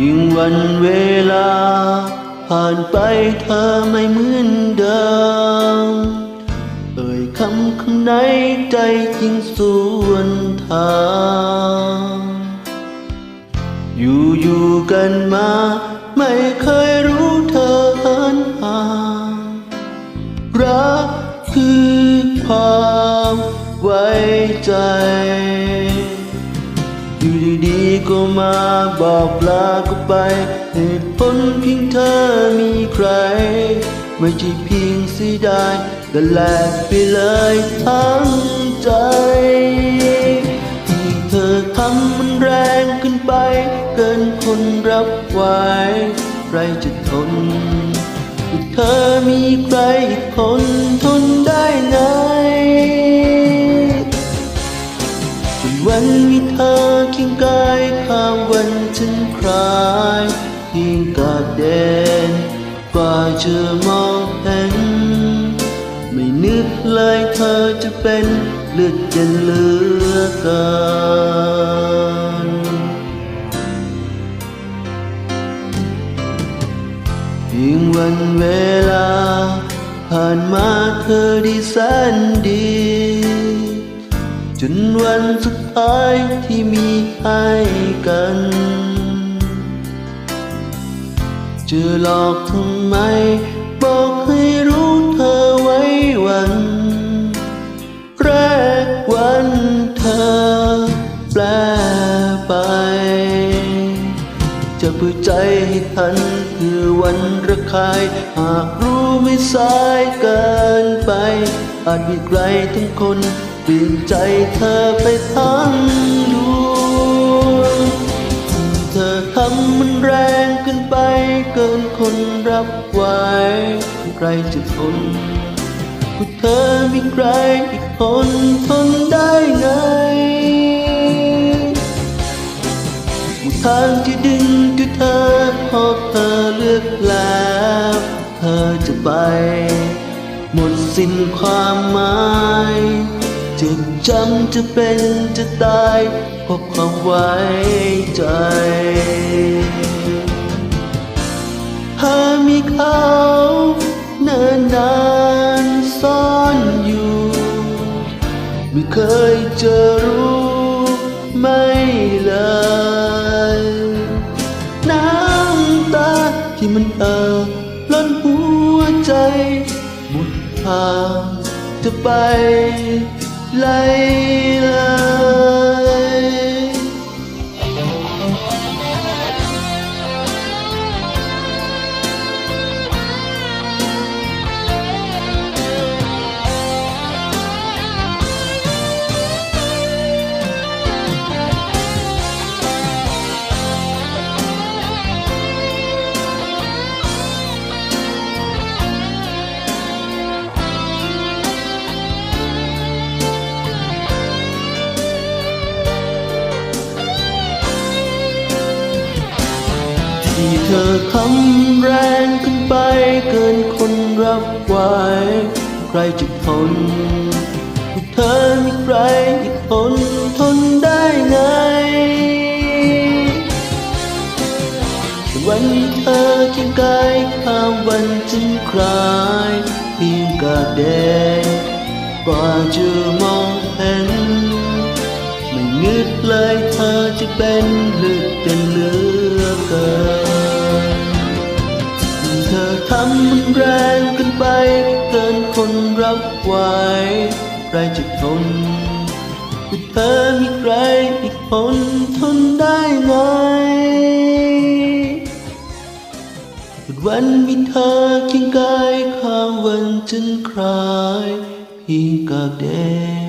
ยิ่งวันเวลา ผ่านไปเธอไม่เหมือนเดิม เอ่ยคำข้างในใจยิ่งส่วนทาง อยู่อยู่กันมา ไม่เคยรู้เธอหันห่างรักคือความไว้ใจ มาบอกลาก็ไปเหตุผลเพียงเธอมีใคร ไม่ใช่เพียงเสียดายก็แลกไปเลยทั้งใจที่เธอทำมันแรงเกินไป เกินคนรับไหวใครจะทน เธอมีใครอีกคนท ข้ามวันฉันคลายเพียงกาดแดนกว่าจะมองเห็น ไม่นึกเลยเธอจะเป็นเลือดเย็นเหลือเกินยิ่งวันเวลาผ่านมาเธอดีแสนดี จนวันสุดท้ายที่มีให้กัน จะหลอกทำไม บอกให้รู้เธอไว้วัน แรกวันเธอแปลไป จะเพื่อใจให้ทันคือวันระคาย หากรู้ไม่สายเกินไป อาจมีใครทั้งคน ปลี่ยนใจเธอไปทั้งดวงเธอทำมันแรงเกินไปเกินคนรับไหวใครจะทนว่าเธอมีใครอีกคนทนได้ไงทางที่ดึงดูเธอพอเธอเลือกแล้วเธอจะไป หมดสิ้นความหมาย จำจะเป็นจะตายเพราะความไว้ใจเธอมีเขาเนิ่นนานซ่อนอยู่ ไม่เคยจะรู้ไม่เลยน้ำตาที่มันเอ่อล้นหัวใจหมดทางจะไป ไที่เธอทำแรงขึ้นไปเกินคนรับไหวใครจะทนเธอมีใครอีกคนทนได้ไงวันเธอเคียงกายข้ามวันจึงคลายเพียงกาแดงกว่าจะมองเห็นไม่นึกเลยเธอจะเป็นเลือดเป็นเหลือเกิน เกินคนรับไหวใครจะทนคือเธอมีใครอีกคนทนได้ไงวันมีเธอเคียงกายข้ามวันจนคลายเพียงกากแดง